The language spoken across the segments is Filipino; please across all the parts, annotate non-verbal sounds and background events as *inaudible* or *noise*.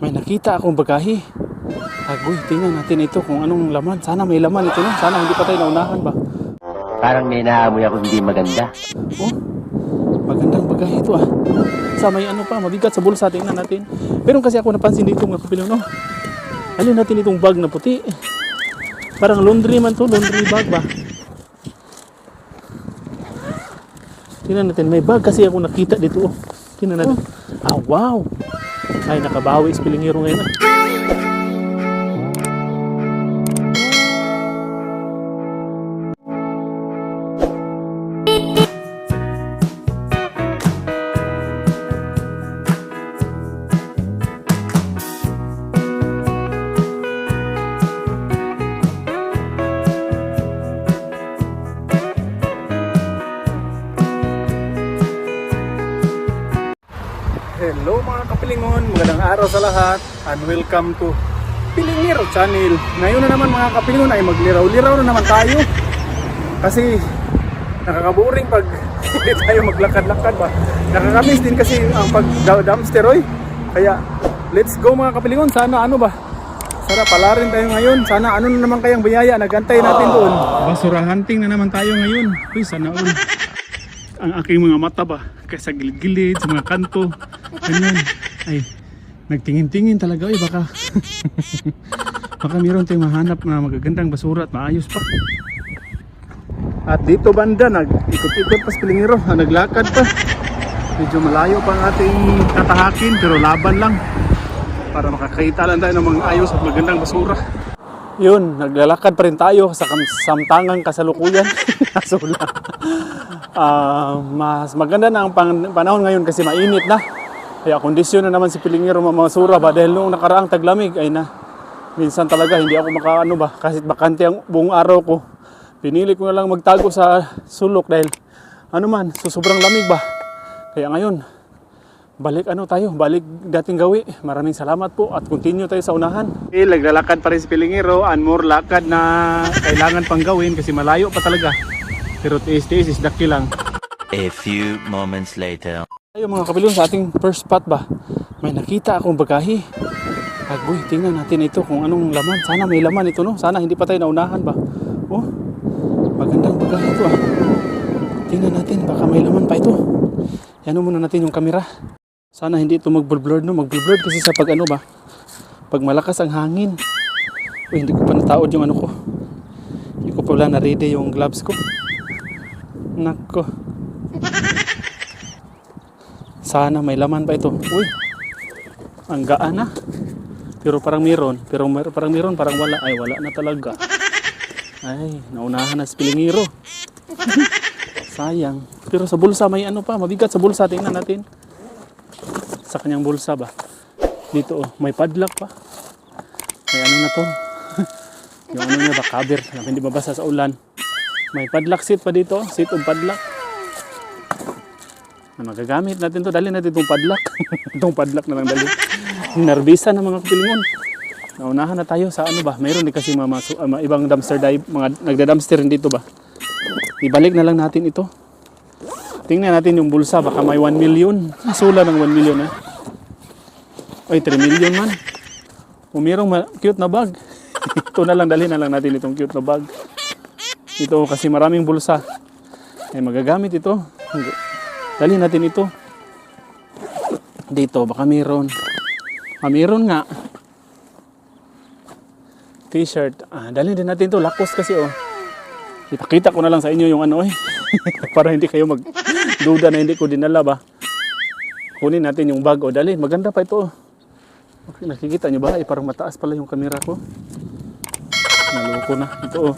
May nakita akong bagahe. Agoy, tingnan natin ito kung anong laman. Sana may laman ito no. Sana hindi pa tayo naunahan ba. Parang may naamoy ako hindi maganda. Oh, magandang bagahe ito ah. Sa may ano pa, mabigat sa bulsa. Tingnan natin. Pero kasi ako napansin dito mga kapilyo no. Alin natin itong bag na puti. Parang laundry man to, laundry bag ba? Tingnan natin, may bag kasi ako nakita dito. Oh. Tingnan natin. Ah, wow! Ay, nakabawi spelling hero ngayon. Kapilingon, magandang araw sa lahat and welcome to Pilingiro Channel. Ngayon na naman mga kapilingon ay magliraw-liraw na naman tayo. Kasi nakakaboring pag hindi *laughs* tayo maglakad-lakad ba. Nakakamiss din kasi ang pag dumpster oy. Kaya let's go mga kapilingon. Sana ano ba? Sana pala rin tayo ngayon. Sana ano na naman kayang biyaya. Nagantay natin doon. Basura hunting na naman tayo ngayon. Uy, sana all ang aking mga mata ba kaya sa gilid-gilid, sa mga kanto ganyan ay nagtingin-tingin talaga. Ay baka. *laughs* Baka meron tayong mahanap na magagandang basura at maayos pa. At dito banda nag-ikot-ikot pa sa Pilingiro ah, naglakad pa. Medyo malayo pa ang ating tatahakin pero laban lang. Para makakita lang tayo ng mga ayos at magandang basura. Yun, naglalakad pa rin tayo sa samtangang kasalukuyan. *laughs* Nasula. Ah, mas maganda na ang panahon ngayon kasi mainit na. Kaya kondisyon na naman si Pilingero mamasura ba dahil noong nakaraang taglamig ay na minsan talaga hindi ako makaano ba kasi bakante ang buong araw ko. Pinili ko na lang magtago sa sulok dahil ano man, so sobrang lamig ba. Kaya ngayon, balik ano tayo, balik dating gawi. Maraming salamat po at continue tayo sa unahan. Eh, naglalakad pa rin si Pilingero and more lakad na kailangan pang gawin kasi malayo pa talaga. Pero tiis-tiis is daki lang. A few moments later. Tayo mga kabilyon sa ating first spot ba, may nakita akong bagahe. Agoy, tingnan natin ito kung anong laman. Sana may laman ito no. Sana hindi pa tayo naunahan ba. Oh, magandang bagahe ito ah. Tingnan natin, baka may laman pa ito. Yan muna natin yung kamera. Sana hindi ito mag-blurred no. Mag-blurred kasi sa pag ano ba. Pag malakas ang hangin. Uy, hindi ko pa nataod yung ano ko. Hindi ko pa wala na-ready yung gloves ko. Nako. Sana may laman pa ito. Uy, ang gaan na. Pero parang meron. Pero parang meron, parang wala. Ay, wala na talaga. Ay, naunahan na si Pilingiro. *laughs* Sayang. Pero sa bulsa may ano pa, mabigat sa bulsa. Tingnan natin. Sa kanyang bulsa ba? Dito oh, may padlock pa. May ano na to. *laughs* Yung ano niya ba, cover. Hindi mabasa sa ulan. May padlock seat pa dito. Seat of padlock. Na magagamit natin to. Dali natin itong padlock. *laughs* itong padlock na lang dali. Nervisa na mga kapilingon. Naunahan na tayo sa ano ba? Mayroon din kasi mga, masu- ah, mga ibang dumpster dive. Mga nagda-dumpster dito ba? Ibalik na lang natin ito. Tingnan natin yung bulsa. Baka may 1 million. Sula ng 1 million eh. Ay, 3 million man. O mayroong ma- cute na bag. *laughs* ito na lang, dali na lang natin itong cute na bag. Ito kasi maraming bulsa. Ay magagamit ito. Dali natin ito. Dito, baka mayroon. Ah, mayroon nga. T-shirt. Ah, dali din natin to. Lakos kasi oh. Ipakita ko na lang sa inyo yung ano eh. *laughs* Para hindi kayo magduda na hindi ko dinala ba. Kunin natin yung bag. O dali, maganda pa ito. oh. Okay, nakikita nyo ba? Eh, parang mataas pala yung camera ko. Naloko na. Ito oh.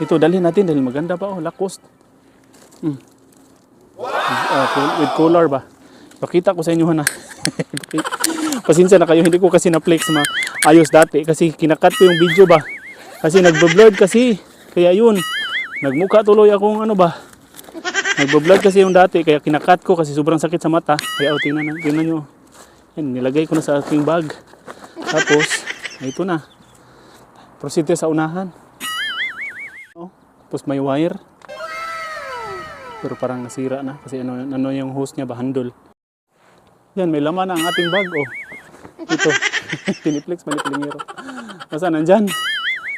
Ito, dalhin natin dahil maganda pa oh, Lacoste. Mm. Ah, col- with collar ba? Pakita ko sa inyo na. *laughs* Pasensya na kayo, hindi ko kasi na-flex ma ayos dati kasi kinakat ko yung video ba. Kasi nagbo-blurred kasi. Kaya yun, nagmukha tuloy akong ano ba. Nagbo-blurred kasi yung dati kaya kinakat ko kasi sobrang sakit sa mata. Kaya oh, tingnan, na- tingnan nyo. Yan, nilagay ko na sa aking bag. Tapos, ito na. Tayo sa unahan. Oh, tapos may wire. Pero parang nasira na kasi ano, ano yung hose niya ba, handle. Yan, may laman ang ating bag. Oh. Ito. *laughs* Piniplex, manipilingero. Basta nandyan.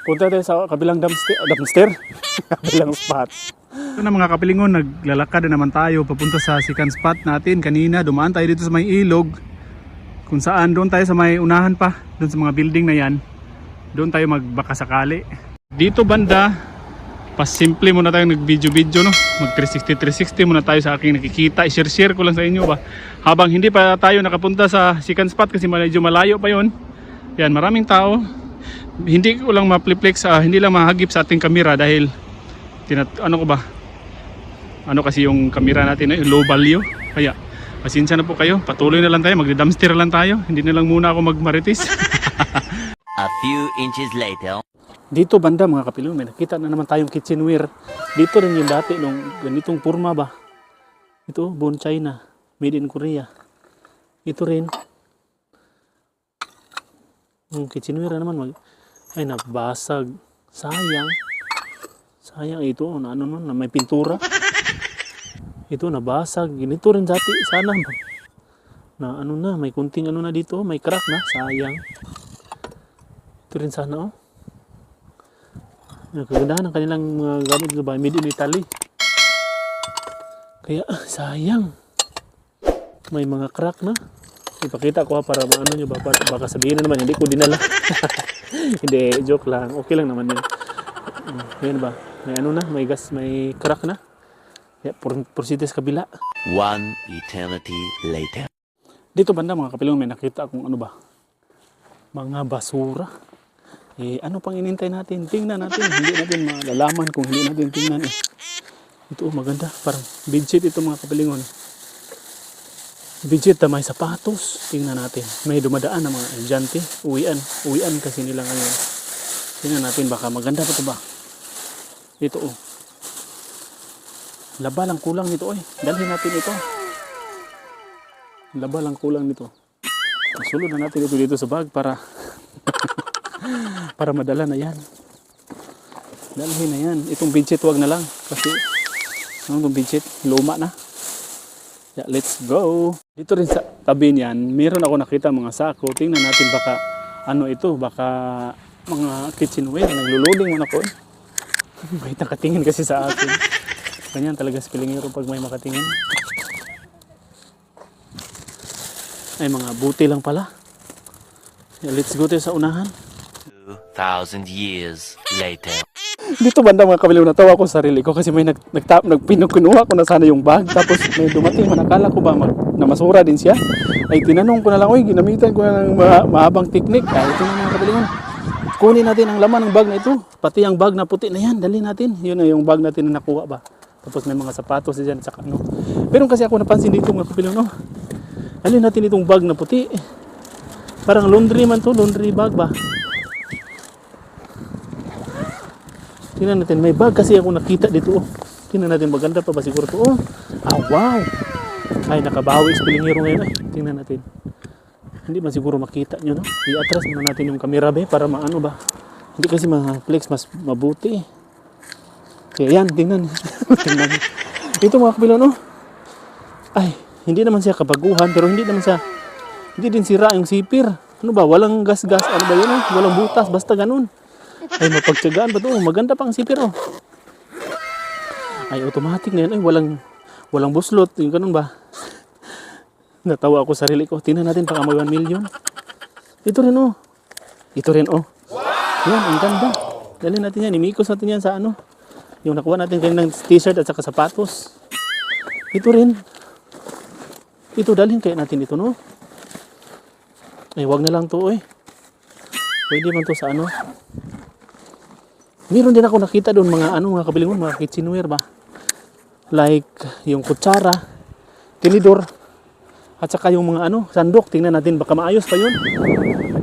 Punta tayo sa kabilang dumpster. dumpster? *laughs* kabilang spot. Ito na mga kapilingon, naglalakad na naman tayo papunta sa second spot natin. Kanina, dumaan tayo dito sa may ilog. Kung saan, doon tayo sa may unahan pa. Doon sa mga building na yan. Doon tayo magbaka sakali. Dito banda, pasimple muna tayo nag-video-video no. Mag 360 360 muna tayo sa aking nakikita. I-share-share ko lang sa inyo ba. Habang hindi pa tayo nakapunta sa second spot kasi medyo malayo pa 'yon. Yan, maraming tao. Hindi ko lang ma-fliplex, ah, hindi lang mahagip sa ating kamera dahil tinat ano ko ba? Ano kasi yung kamera natin ay low value. Kaya pasensya na po kayo. Patuloy na lang tayo, magdi-dumpster lang tayo. Hindi na lang muna ako magmaritis. *laughs* A few inches later. Dito banda mga kapilyo, may nakita na naman tayong kitchenware. Dito rin yung dati nung ganitong purma ba. Ito, Bon China, made in Korea. Ito rin. Yung kitchenware na naman, mag, ay nabasag. Sayang. Sayang ito, na ano nun, na may pintura. Ito nabasag. Ganito rin dati, sana na ano na, may kunting ano na dito, may crack na, sayang. Ito rin sana oh. Ang kagandahan ng kanilang mga gamit sa bahay, made in Italy. Kaya, ah, sayang. May mga crack na. Ipakita ko ha para maano nyo ba, para, baka sabihin na naman, hindi ko dinala. *laughs* hindi, joke lang. Okay lang naman yun. Mm, Yan ba? May ano na, may gas, may crack na. Kaya, por, proceed sa kabila. One eternity later. Dito banda mga kapilong may nakita akong ano ba? Mga basura. Eh, ano pang inintay natin? Tingnan natin. hindi natin malalaman kung hindi natin tingnan eh. Ito oh, maganda. Parang bedsheet ito mga kapilingon. Bedsheet na may sapatos. Tingnan natin. May dumadaan na mga estudyante. Uwian. Uwian kasi nila ngayon. Tingnan natin baka maganda pa ito ba? Ito oh. Laba lang kulang nito eh. Dalhin natin ito. Laba lang kulang nito. Sulod na natin ito dito sa bag para *laughs* para madala na yan. Dalhin na yan. Itong bedsheet wag na lang kasi ano itong bedsheet? Luma na. Yeah, let's go. Dito rin sa tabi niyan, meron ako nakita mga sako. Tingnan natin baka ano ito, baka mga kitchenware. Nagluluding man ako. eh. *laughs* May nakatingin kasi sa akin. Ganyan talaga sa pilingero pag may makatingin. Ay mga buti lang pala. Yeah, let's go tayo sa unahan. Two thousand years later. Dito banda mga kabilaw natawa ko sa sarili ko kasi may nag, nagtap, nagpinukunuha ko na sana yung bag. Tapos may dumating man akala ko ba mag, na masura din siya? Ay tinanong ko na lang oy ginamitan ko na ng ma- mahabang teknik ay ito na mga kabilaw kunin natin ang laman ng bag na ito. Pati ang bag na puti na yan dali natin. Yun na yung bag natin na nakuha ba. Tapos may mga sapatos dyan at saka ano. Pero kasi ako napansin dito mga kabilaw no? Alin natin itong bag na puti? Parang laundry man to laundry bag ba Tingnan natin, may bag kasi ako nakita dito. Oh. Tingnan natin, maganda pa ba siguro to? Oh. Ah, wow! Ay, nakabawi spelling hero ngayon. Ay, tingnan natin. Hindi ba siguro makita nyo, no? I-atras muna natin yung camera, be, para maano ba? Hindi kasi mga flex, mas mabuti. Kaya yan, tingnan. *laughs* tingnan. Ito mga kapila, no? Ay, hindi naman siya kabaguhan, pero hindi naman siya, hindi din sira yung sipir. Ano ba, walang gas-gas, ano ba yun, oh? Walang butas, basta ganun. Ay, mapagtsagaan ba to? Maganda pang sipir. Ay, automatic na yan. Ay, walang, walang buslot. Yung ganun ba? Natawa ako sa sarili ko. Tingnan natin baka mag 1 million. Ito rin, oh. Ito rin, oh. Yan, ang ganda. Dalhin natin yan. Imikos natin yan sa ano. Yung nakuha natin kaninang t-shirt at saka sapatos. Ito rin. Ito, dalhin kaya natin ito, no? Ay, wag na lang to, eh. Pwede man to sa ano. Meron din ako nakita doon mga ano mga kabilingon, mga kitchenware ba? Like yung kutsara, tinidor, at saka yung mga ano, sandok. Tingnan natin baka maayos pa yun.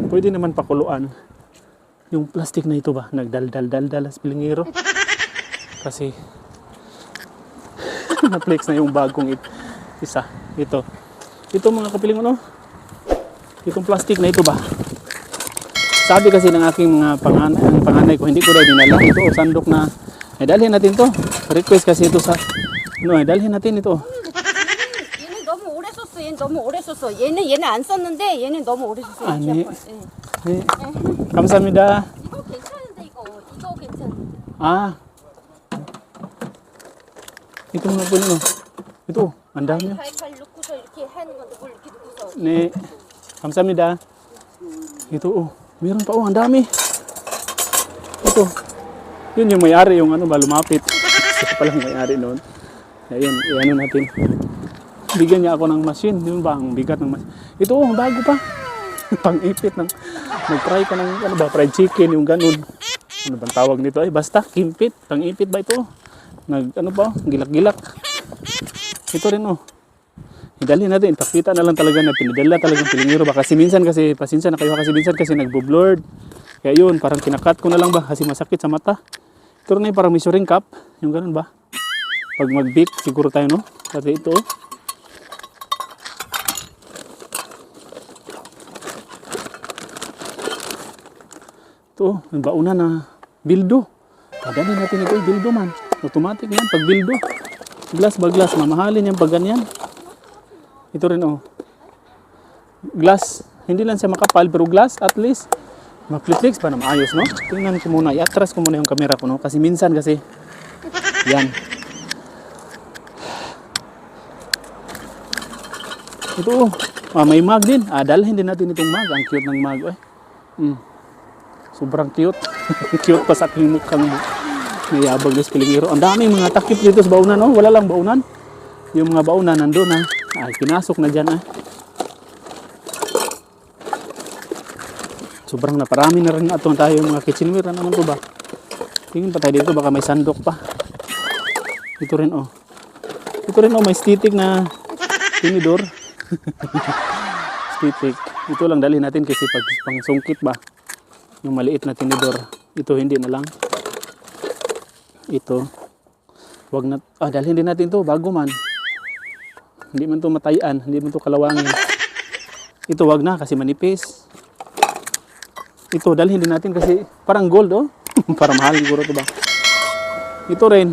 Pwede naman pakuluan. Yung plastic na ito ba? Nagdal-dal-dal-dal sa pilingero. Kasi *laughs* na-flex na yung bagong it, isa. Ito. Ito mga kapilingon, oh. Itong plastic na ito ba? Sabi kasi ng aking mga panganay, ang panganay ko, hindi ko daw dinala. Ito, oh, sandok na, ay dalhin natin to. Request kasi ito sa, ano, ay dalhin natin ito. 얘는 너무 오래 썼어. 얘는 얘는 너무 오래 썼어. 얘는 얘는 안 썼는데 얘는 너무 오래 썼어. 아니. 예. 네. 감사합니다. 이거 괜찮은데 이거 이거 괜찮은데. Ah. Ito mga po no. Ito, ang dami. oh. 팔팔 넣고서 이렇게 하는 건데 뭘 이렇게 넣고서. Ni, kamsamnida. Ito oh, meron pa oh, ang dami. Ito. Yun yung may-ari yung ano ba lumapit. Siya palang may-ari noon. Ayun, i-ano natin. Bigyan niya ako ng machine. Yun ba, ang bigat ng machine. Ito oh, bago pa. *laughs* Pang-ipit ng, nag-try ka ng, ano ba, fried chicken, yung ganun. Ano bang tawag nito? Ay, basta, kimpit. Pang-ipit ba ito? Nag, ano ba, gilak-gilak. Ito rin oh. Idali natin, pakita na lang talaga na pinadala talagang pilingiro ba? Kasi minsan kasi, pasensya na kayo kasi minsan kasi nagbo-blurred. Kaya yun, parang kinakat ko na lang ba? Kasi masakit sa mata. Ito na yung parang measuring cup. Yung ganun ba? Pag mag-beat, siguro tayo no? Kasi ito. oh. Ito, yung bauna na bildo. Padali natin ito, bildo man. Automatic yan, pag bildo. Glass ba glass, mamahalin yan pag ganyan. Ito rin oh. Glass, hindi lang siya makapal pero glass at least maplit-fix pa na maayos no. Tingnan ko muna, i-atras ko muna yung camera ko no kasi minsan kasi yan. Ito oh, ah, may mag din. Ah, dalhin din natin itong mag. Ang cute ng mag eh. Mm. Sobrang cute. *laughs* cute pa sa aking mukhang mayabag ng pilingiro. Ang daming mga takip dito sa baunan, no? Wala lang baunan. Yung mga baunan nandun, ha? Ay, pinasok na dyan, ha? Sobrang naparami na rin ato tayo mga kitchenware. Ano naman to ba? Tingin pa tayo dito, baka may sandok pa. Ito rin, oh. Ito rin, oh, may stitik na tinidor. *laughs* stitik. Ito lang dali natin kasi pag pang sungkit ba, yung maliit na tinidor. Ito hindi na lang. Ito. Wag na ah dalhin din natin 'to bago man. Hindi man 'to matayan, hindi man 'to kalawangin. Ito wag na kasi manipis. Ito dalhin din natin kasi parang gold oh. *laughs* para mahal siguro 'to ba. Ito rin.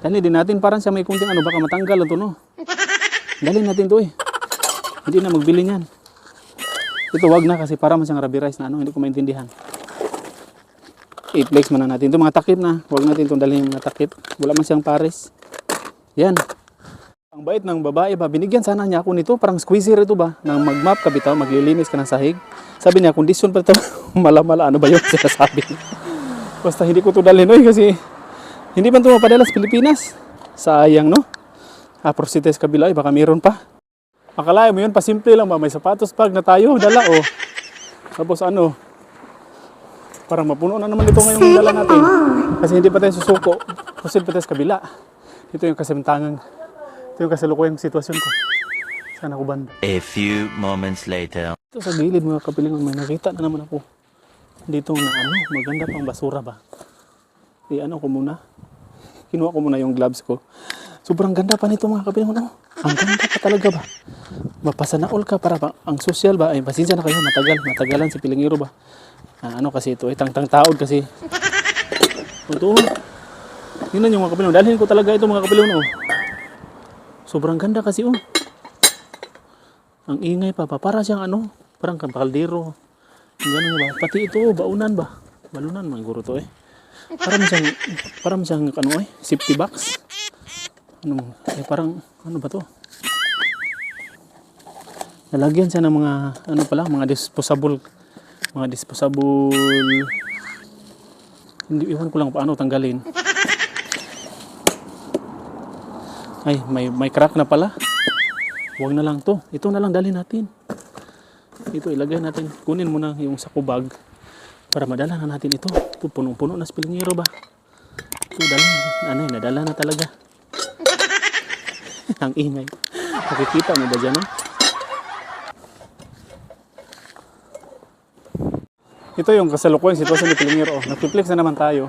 Dalhin din natin parang sa may kunting ano baka matanggal ito no. Dalhin natin 'to eh. Hindi na magbili niyan. Ito wag na kasi para man siyang rubber rice na ano, hindi ko maintindihan. 8 legs man na natin. Ito mga takip na. Huwag natin itong dalhin mga takip. Wala man siyang pares. Yan. Ang bait ng babae ba, binigyan sana niya ako nito. Parang squeezer ito ba? Nang mag-map ka bitaw, maglilinis ka ng sahig. Sabi niya, kondisyon pa ito. *laughs* Mala-mala, ano ba yun *laughs* sinasabi? Basta hindi ko ito dalhin. Oy, kasi hindi man ito mapadala sa Pilipinas. Sayang, no? Ah, Prosites kabila, eh, baka meron pa. Akala mo yun, pasimple lang ba? May sapatos pag na tayo, dala, oh. Tapos ano, parang mapuno na naman ito ngayong dala natin. Kasi hindi pa tayo susuko. Proceed pa tayo sa kabila. Ito yung kasamtangan. Ito yung kasalukuyang sitwasyon ko. Sana ko banda. A few moments later. Ito sa gilid mga kapilingon, may nakita na naman ako. Dito na ano, maganda pang basura ba? Di ano ko muna. Kinuha ko muna yung gloves ko. Sobrang ganda pa nito mga kapilingon. Oh. Ang ganda pa talaga ba? Mapasana all ka para ba? Ang social ba? Ay, pasensya na kayo, matagal. Matagalan si Pilingiro ba? Ah, ano kasi ito, itang tang taod kasi. Ito. Tingnan yung mga kapilingon. Dalhin ko talaga ito mga kapilingon. Oh. Sobrang ganda kasi oh. Ang ingay pa pa. Para siyang ano, parang kaldero. Ganun ba? Pati ito, baunan ba? Balunan man guro to eh. Parang siyang, parang siyang ano eh, safety box. Ano, eh, parang, ano ba to? Nalagyan siya ng mga, ano pala, mga disposable, mga disposable, hindi, iwan ko lang paano tanggalin. Ay, may, may crack na pala. Huwag na lang to. Ito na lang dalhin natin. Ito ilagay natin. Kunin mo na yung sako bag para madala na natin ito. Ito punong-puno na spilingero ba? Ito dalhin. Ano eh, nadala na talaga. *laughs* Ang ingay. Nakikita mo ba dyan? No? Ito yung kasalukuyang sitwasyon ni Pilingero. Nagpiplex na naman tayo.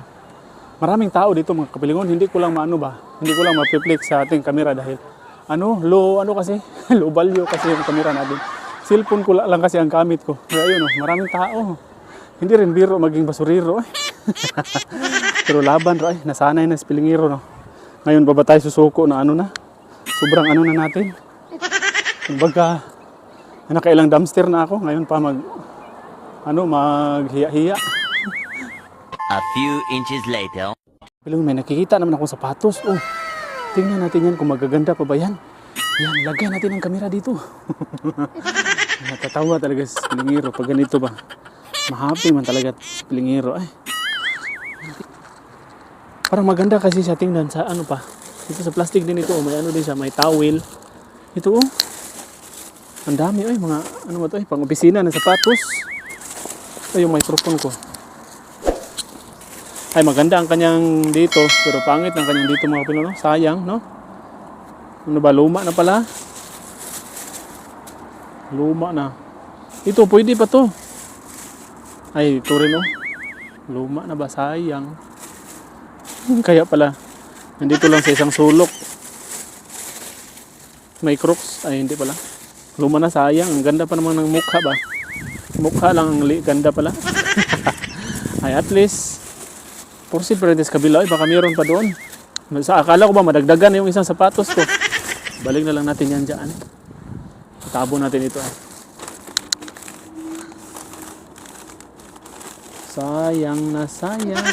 Maraming tao dito mga kapilingon. Hindi ko lang maano ba? Hindi ko lang mapiplex sa ating kamera dahil ano, low, ano kasi, *laughs* low value kasi yung kamera natin. Cellphone ko la- lang kasi ang gamit ko. Kaya yun, oh, maraming tao. Hindi rin biro maging basuriro. Eh. *laughs* Pero laban, ro, eh. nasanay na si Pilingero. No? Ngayon ba ba tayo susuko na ano na? Sobrang ano na natin. Kumbaga, nakailang dumpster na ako. Ngayon pa mag, ano, maghiya-hiya. A few inches later. Pero may nakikita naman akong sapatos. Oh, tingnan natin yan kung magaganda pa ba yan. Yan, lagay natin ang kamera dito. *laughs* Natatawa talaga si Pilingiro pag ganito ba. Mahappy man talaga si Pilingiro. Ay. Parang maganda kasi siya tingnan sa ano pa. Ito sa plastic din ito. May ano din siya, may towel. Ito oh. Ang dami oy, mga ano ba to eh, pang opisina na sapatos. Ito yung microphone ko. Ay, maganda ang kanyang dito, pero pangit ang kanyang dito mga Pinoy. no? Sayang, no? Ano ba, luma na pala? Luma na. Ito, pwede pa to. Ay, ito rin, oh. Luma na ba? Sayang. Kaya pala, nandito lang sa isang sulok. May crooks. Ay, hindi pala. Luma na, sayang. Ang ganda pa naman ng mukha ba? Mukha lang ang ganda pala. *laughs* Ay, at least, Porsid pa rin sa kabila, ay baka mayroon pa doon. Sa akala ko ba madagdagan yung isang sapatos ko. Balik na lang natin yan dyan. Itabo natin ito. ah. Sayang na sayang.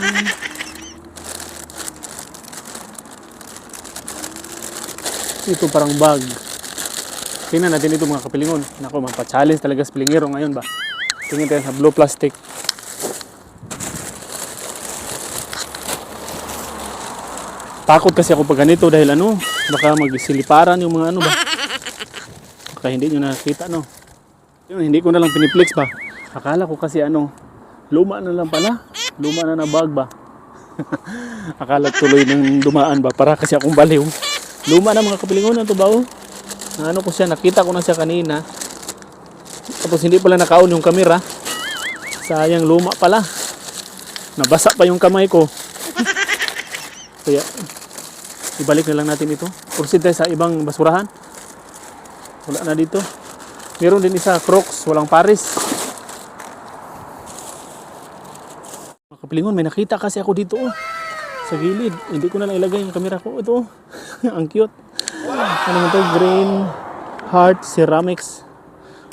Ito parang bag. Tingnan natin ito mga kapilingon. Nako, magpa-challenge talaga sa pilingero ngayon ba. Tingnan tayo sa blue plastic. Takot kasi ako pag ganito dahil ano, baka magsiliparan yung mga ano ba. Baka hindi nyo nakita no. Yun, hindi ko na lang piniplex ba. Akala ko kasi ano, luma na lang pala. Luma na na bag ba. *laughs* Akala tuloy nang dumaan ba para kasi akong baliw. Luma na mga kapilingon na to ba oh. Ano ko siya, nakita ko na siya kanina. Tapos hindi pala nakaon yung kamera. Sayang luma pala. Nabasa pa yung kamay ko. Kaya, ibalik na lang natin ito. Proceed tayo sa ibang basurahan. Wala na dito. Meron din isa, Crocs, walang paris. Mga kapilingon, may nakita kasi ako dito oh. Sa gilid. Hindi ko na lang ilagay yung camera ko. Ito oh. *laughs* Ang cute. Ano man to? Green Heart Ceramics.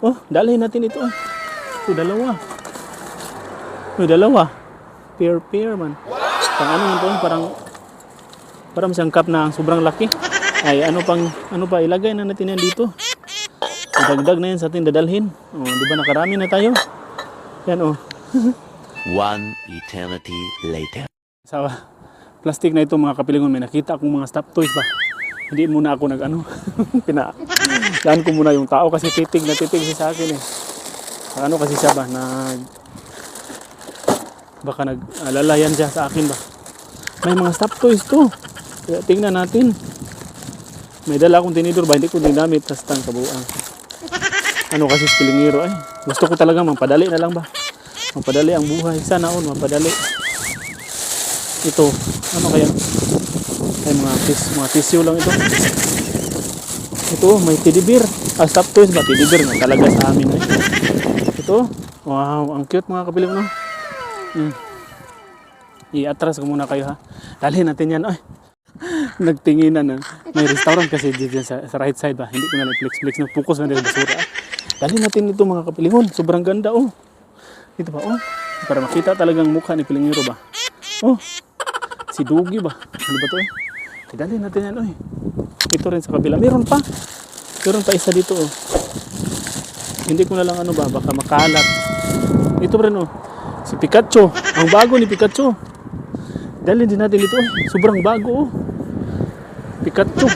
Oh, dalhin natin ito. oh. Ito, dalawa. Ito, dalawa. Pair, pair man. Pang ano man to? Parang Parang siyang cup na sobrang laki. Ay, ano pang, ano pa, ilagay na natin yan dito. Dagdag na yan sa ating dadalhin. Oh, di ba nakarami na tayo? Yan oh. *laughs* One eternity later. Sa plastic na ito mga kapilingon, may nakita akong mga stop toys ba? Hindi muna ako nag ano, *laughs* pina, daan ko muna yung tao kasi titig na titig siya sa akin eh. Ano kasi siya ba, nag, baka nag, alalayan siya sa akin ba? May mga stop toys to. Kaya tingnan natin. May dala akong tinidor ba? Hindi ko dinamit. Tapos tang kabuang. Ano kasi spilingiro ay. Gusto ko talaga magpadali na lang ba? Magpadali ang buhay. Sana on, magpadali. Ito, ano kaya? Ay mga tis, mga tissue lang ito. Ito, may teddy bear. Ah, stop toys ba? Teddy bear nga talaga sa amin eh. Ito, wow, ang cute mga kapiling no. Mm. I-atras ko muna kayo ha. Dalhin natin yan. Ay, nagtinginan na. May restaurant kasi dito sa, sa right side ba. Hindi ko na flex-flex na focus na sa basura. Dalhin natin ito mga kapilingon. Sobrang ganda oh. Dito ba oh. Para makita talagang mukha ni Pilingiro ba. Oh. Si Dugi ba? Ano ba to eh? Dalhin natin yan oh. Ito rin sa kabila. Meron pa. Meron pa isa dito oh. Hindi ko na lang ano ba. Baka makalat. Ito rin oh. Si Pikachu. Ang bago ni Pikachu. Dalhin din natin ito. eh. Sobrang bago oh. Pikachu.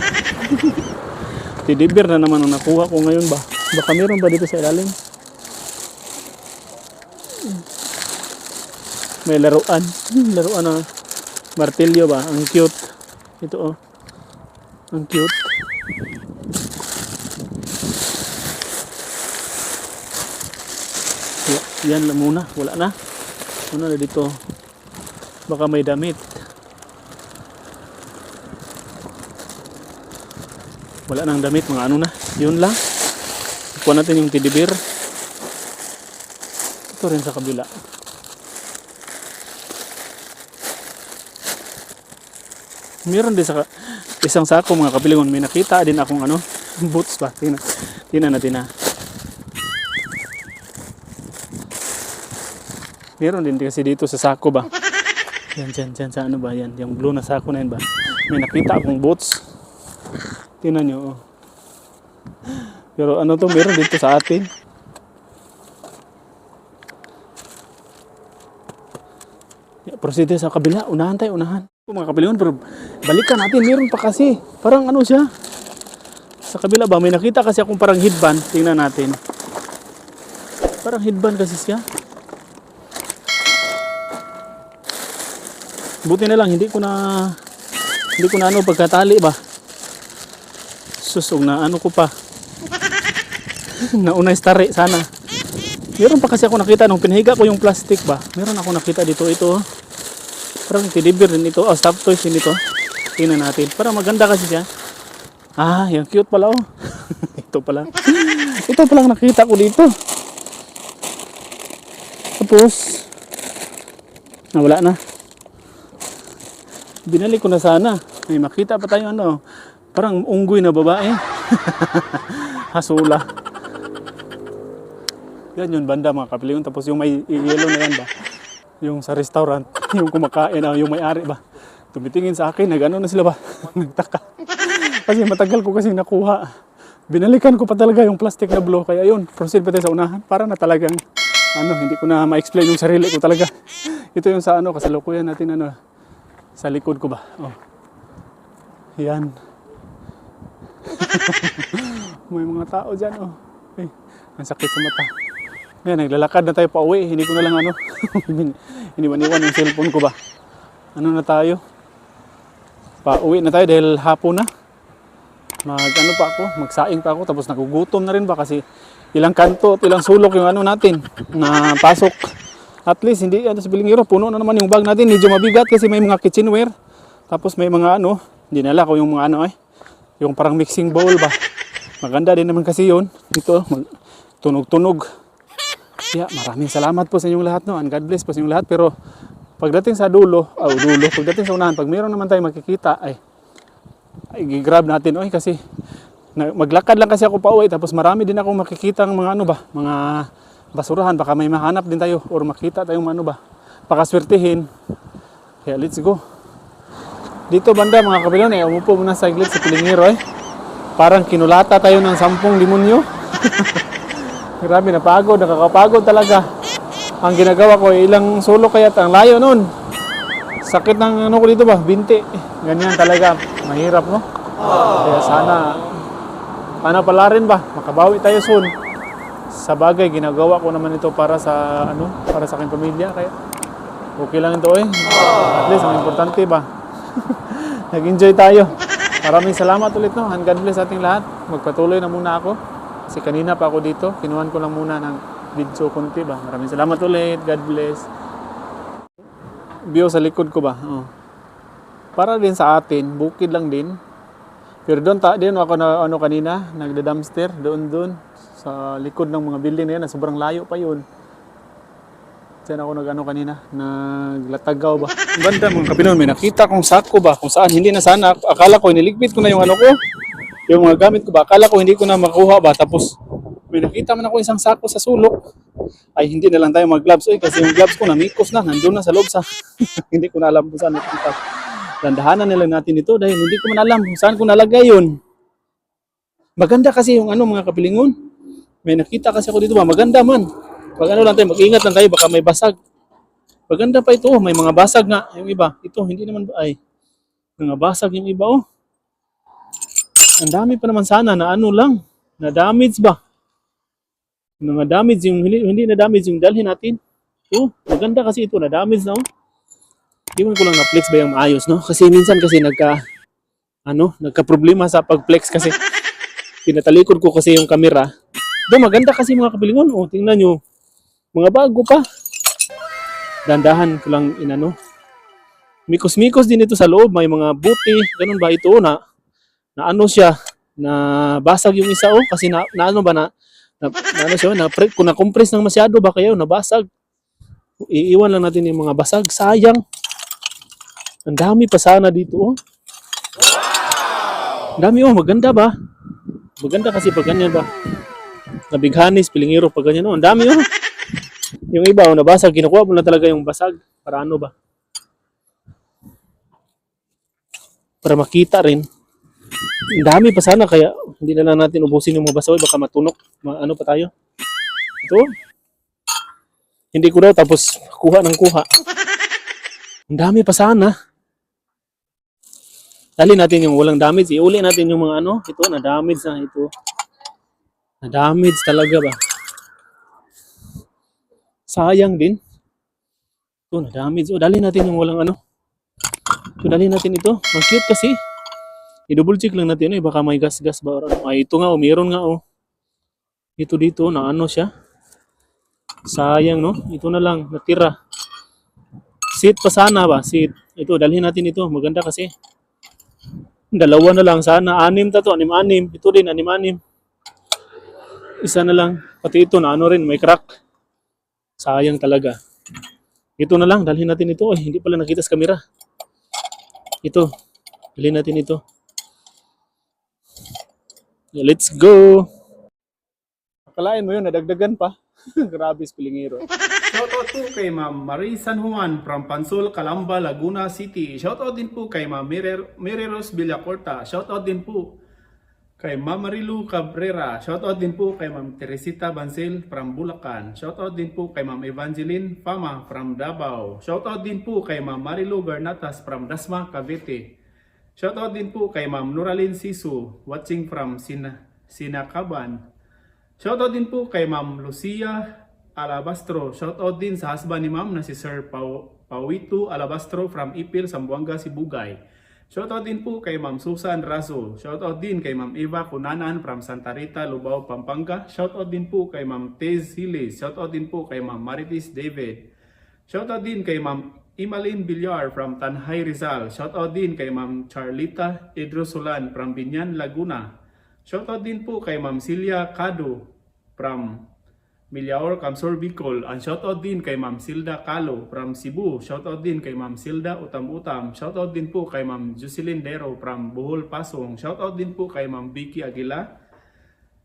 Teddy bear na naman ang nakuha ko ngayon ba? Baka meron ba dito sa ilalim? May laruan. Hmm, Laruan na martilyo ba? Ang cute. Ito oh. Ang cute. Ya- Yan lang muna. Wala na. Ano na dito? Baka may damit. Wala nang damit. Mga ano na. Yun lang. Kuha natin yung teddy bear. Ito rin sa kabila. Meron din sa isang sako mga kapilingon. May nakita din akong ano. *laughs* Boots ba? Tingnan, tingnan natin ha. Meron din kasi dito sa sako ba? Yan, dyan, dyan, sa ano ba yan? Yung blue na sako na yan ba? May nakita akong boots. Tingnan nyo, oh. Pero ano to, meron dito sa atin. Proceed sa kabila. Unahan tayo, unahan. Oh, mga kapilingon, pero balikan natin. Meron pa kasi. Parang ano siya. Sa kabila ba, may nakita kasi akong parang headband. Tingnan natin. Parang headband kasi siya. Buti na lang, hindi ko na hindi ko na ano pagkatali ba. Susog na ano ko pa. *laughs* Naunay stare sana. Meron pa kasi ako nakita nung pinahiga ko yung plastic ba. Meron ako nakita dito ito. oh. Parang bear din ito. Oh, stuffed toys din ito. Tingnan natin. Parang maganda kasi siya. Ah, yung cute pala oh. *laughs* ito pala. *laughs* ito pala nakita ko dito. Tapos, nawala na. Binalik ko na sana. May makita pa tayo ano. Parang unggoy na babae. *laughs* Hasula. Yan yung banda mga kapilingon. Tapos yung may yellow na yan ba? Yung sa restaurant. *laughs* Yung kumakain, ah, yung may-ari ba? Tumitingin sa akin, nag-ano na sila ba? *laughs* Nagtaka. Kasi matagal ko kasi nakuha. Binalikan ko pa talaga yung plastic na blue. Kaya yun, proceed pa tayo sa unahan. Para na talagang, ano, hindi ko na ma-explain yung sarili ko talaga. Ito yung sa ano, kasalukuyan natin ano, sa likod ko ba? Oh. Yan. *laughs* May mga tao dyan, oh. Ay, ang sakit sa mata. Yan, naglalakad na tayo pa uwi. Hindi ko na lang ano. *laughs* Iniwan-iwan yung cellphone ko ba. Ano na tayo? Pa uwi na tayo dahil hapon na. Mag ano pa ako, magsaing pa ako tapos nagugutom na rin ba kasi ilang kanto at ilang sulok yung ano natin na pasok. At least hindi ano sa bilingiro, puno na naman yung bag natin, medyo mabigat kasi may mga kitchenware. Tapos may mga ano, hindi nala ko yung mga ano eh, yung parang mixing bowl ba. Maganda din naman kasi yun. Dito, tunog-tunog. Kaya maraming salamat po sa inyong lahat no. And God bless po sa inyong lahat. Pero pagdating sa dulo, oh, dulo, pagdating sa unahan, pag mayroon naman tayo makikita, ay, ay grab natin oy kasi na, maglakad lang kasi ako pa uwi tapos marami din ako makikita ng mga ano ba, mga basurahan baka may mahanap din tayo or makita tayong ano ba, pakaswertihin. Kaya let's go. Dito banda mga kapilan eh, umupo muna sa iglit sa Pilingiro eh. Parang kinulata tayo ng sampung limonyo. *laughs* Grabe, napagod, nakakapagod talaga. Ang ginagawa ko, eh, ilang solo kaya ang layo nun. Sakit ng ano ko dito ba, binti. Ganyan talaga, mahirap no? Kaya sana, ano pala rin ba, makabawi tayo soon. Sa bagay, ginagawa ko naman ito para sa, ano, para sa aking pamilya. Kaya, okay lang ito eh. At least, ang importante ba, nag-enjoy tayo. Maraming salamat ulit no. And God bless ating lahat. Magpatuloy na muna ako. Kasi kanina pa ako dito. Kinuhan ko lang muna ng video konti ba. Maraming salamat ulit. God bless. View sa likod ko ba. Oh. Para din sa atin. Bukid lang din. Pero doon ta din ako na ano kanina, nagda-dumpster doon doon sa likod ng mga building na yan, na sobrang layo pa yun. Diyan ako nag ano kanina, naglatagaw ba. Banda mga kapinon, may nakita kong sako ba, kung saan, hindi na sana, akala ko, iniligpit ko na yung ano ko, yung mga gamit ko ba, akala ko hindi ko na makuha ba, tapos may nakita man ako isang sako sa sulok, ay hindi na lang tayo mag-gloves, Uy, kasi yung gloves ko namikos na, nandun na sa loob sa, *laughs* hindi ko na alam kung saan nakita. Dandahanan na lang natin ito dahil hindi ko man alam kung saan ko nalagay yun. Maganda kasi yung ano mga kapilingon. May nakita kasi ako dito ba, maganda man. Pag ano lang tayo, mag-ingat lang tayo, baka may basag. Maganda pa ito, oh, may mga basag nga, yung iba. Ito, hindi naman ba, ay, mga basag yung iba, oh. Ang dami pa naman sana na ano lang, na damage ba? Mga damage yung, hindi, hindi na damage yung dalhin natin. Oh, maganda kasi ito, na damage na, oh. Di man ko lang na-flex ba yung maayos, no? Kasi minsan kasi nagka, ano, nagka-problema sa pag-flex kasi *laughs* pinatalikod ko kasi yung camera. Do maganda kasi mga kapilingon. Oh, tingnan nyo. Mga bago pa. Dandahan ko lang inano. Mikos-mikos din ito sa loob. May mga buti. Ganun ba ito na, na ano siya, na basag yung isa oh. Kasi na, na ano ba na, na, na ano siya, na, pre, kung na-compress ng masyado ba kayo, nabasag. Iiwan lang natin yung mga basag. Sayang. Ang dami pa sana dito oh. Ang dami oh, maganda ba? Maganda kasi pag ganyan ba. Nabighanis, pilingiro, pag ganyan. Oh, ang dami oh. Yung iba, oh, nabasag, kinukuha mo na talaga yung basag. Para ano ba? Para makita rin. Ang dami pa sana, kaya hindi na lang natin ubusin yung mga basaw. Baka matunok. Ma- ano pa tayo? Ito. Hindi ko daw, tapos kuha ng kuha. Ang dami pa sana. Dali natin yung walang damage. Iuli natin yung mga ano. Ito, na-damage na ito. Na-damage talaga ba? Sayang din. Ito, na-damage. O, dali natin yung walang ano. Ito, dali natin ito. Ang cute kasi. I-double check lang natin. Eh, baka may gas-gas ba? Or ano. Ay, ito nga. O, meron nga. O. Ito dito, na ano siya. Sayang, no? Ito na lang. Natira. Seat pa sana ba? Seat. Ito, dalhin natin ito. Maganda kasi. Dalawa na lang sana. Anim ta to. Anim-anim. Ito din, anim-anim. Isa na lang. Pati ito na ano rin, may crack. Sayang talaga. Ito na lang, dalhin natin ito. Ay, hindi pala nakita sa camera. Ito. Dalhin natin ito. Let's go! Akalain mo yun, nadagdagan pa. *laughs* Grabe, spilingero. Shoutout po kay Ma'am Marie San Juan from Pansol, Calamba, Laguna City. Shoutout din po kay Ma'am Mirer- Mireros Villacorta. Shoutout din po kay Ma'am Marilu Cabrera. Shoutout din po kay Ma'am Teresita Bansel from Bulacan. Shoutout din po kay Ma'am Evangeline Fama from Davao. Shoutout din po kay Ma'am Marilu Garnatas from Dasma, Cavite. Shoutout din po kay Ma'am Nuralin Sisu watching from Sina Sinakaban. Shoutout din po kay Ma'am Lucia Alabastro. Shoutout din sa husband ni Ma'am na si Sir Pau Pauito Alabastro from Ipil, Zamboanga, Sibugay. Shoutout din po kay Ma'am Susan Raso. Shoutout din kay Ma'am Eva Cunanan from Santa Rita, Lubao, Pampanga. Shoutout din po kay Ma'am Tez Hilis. Shoutout din po kay Ma'am Maritis David. Shoutout din kay Ma'am Imalin Villar from Tanhay Rizal. Shoutout din kay Ma'am Charlita Idrosulan from Binyan, Laguna. Shoutout din po kay Ma'am Celia Cado from Millaor, Camsor, Bicol. And shoutout din kay Ma'am Silda Calo from Cebu. Shoutout din kay Ma'am Silda Utam-Utam. Shoutout din po kay Ma'am Jocelyn Dero from Bohol, Pasong. Shoutout din po kay Ma'am Vicky Aguila.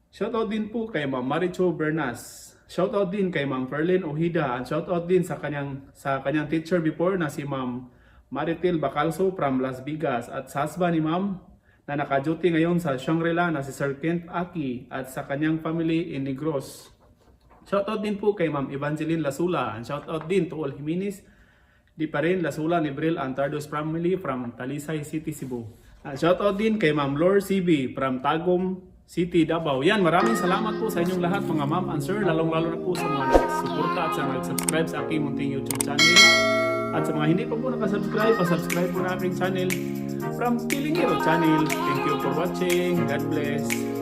Shoutout din po kay Ma'am Maricho Bernas. Shoutout din kay Ma'am Ferlin Ojida and shoutout din sa kanyang sa kanyang teacher before na si Ma'am Maritel Bacalso from Las Vegas at sa husband ni Ma'am na naka-duty ngayon sa Shangri-La na si Sir Kent Aki at sa kanyang family in Negros. Shoutout din po kay Ma'am Evangeline Lasula and shoutout din to all Jimenez Di pa rin Lasula ni Bril Antardos family from Talisay City, Cebu. At shoutout din kay Ma'am Lor CB from Tagum City, Davao. Yan, maraming salamat po sa inyong lahat mga ma'am and sir, lalong-lalo na po sa mga nagsuporta at sa nag-subscribe sa aking munting YouTube channel. At sa mga hindi pa po nakasubscribe, pasubscribe po na aking channel from Pilingiro Channel. Thank you for watching. God bless.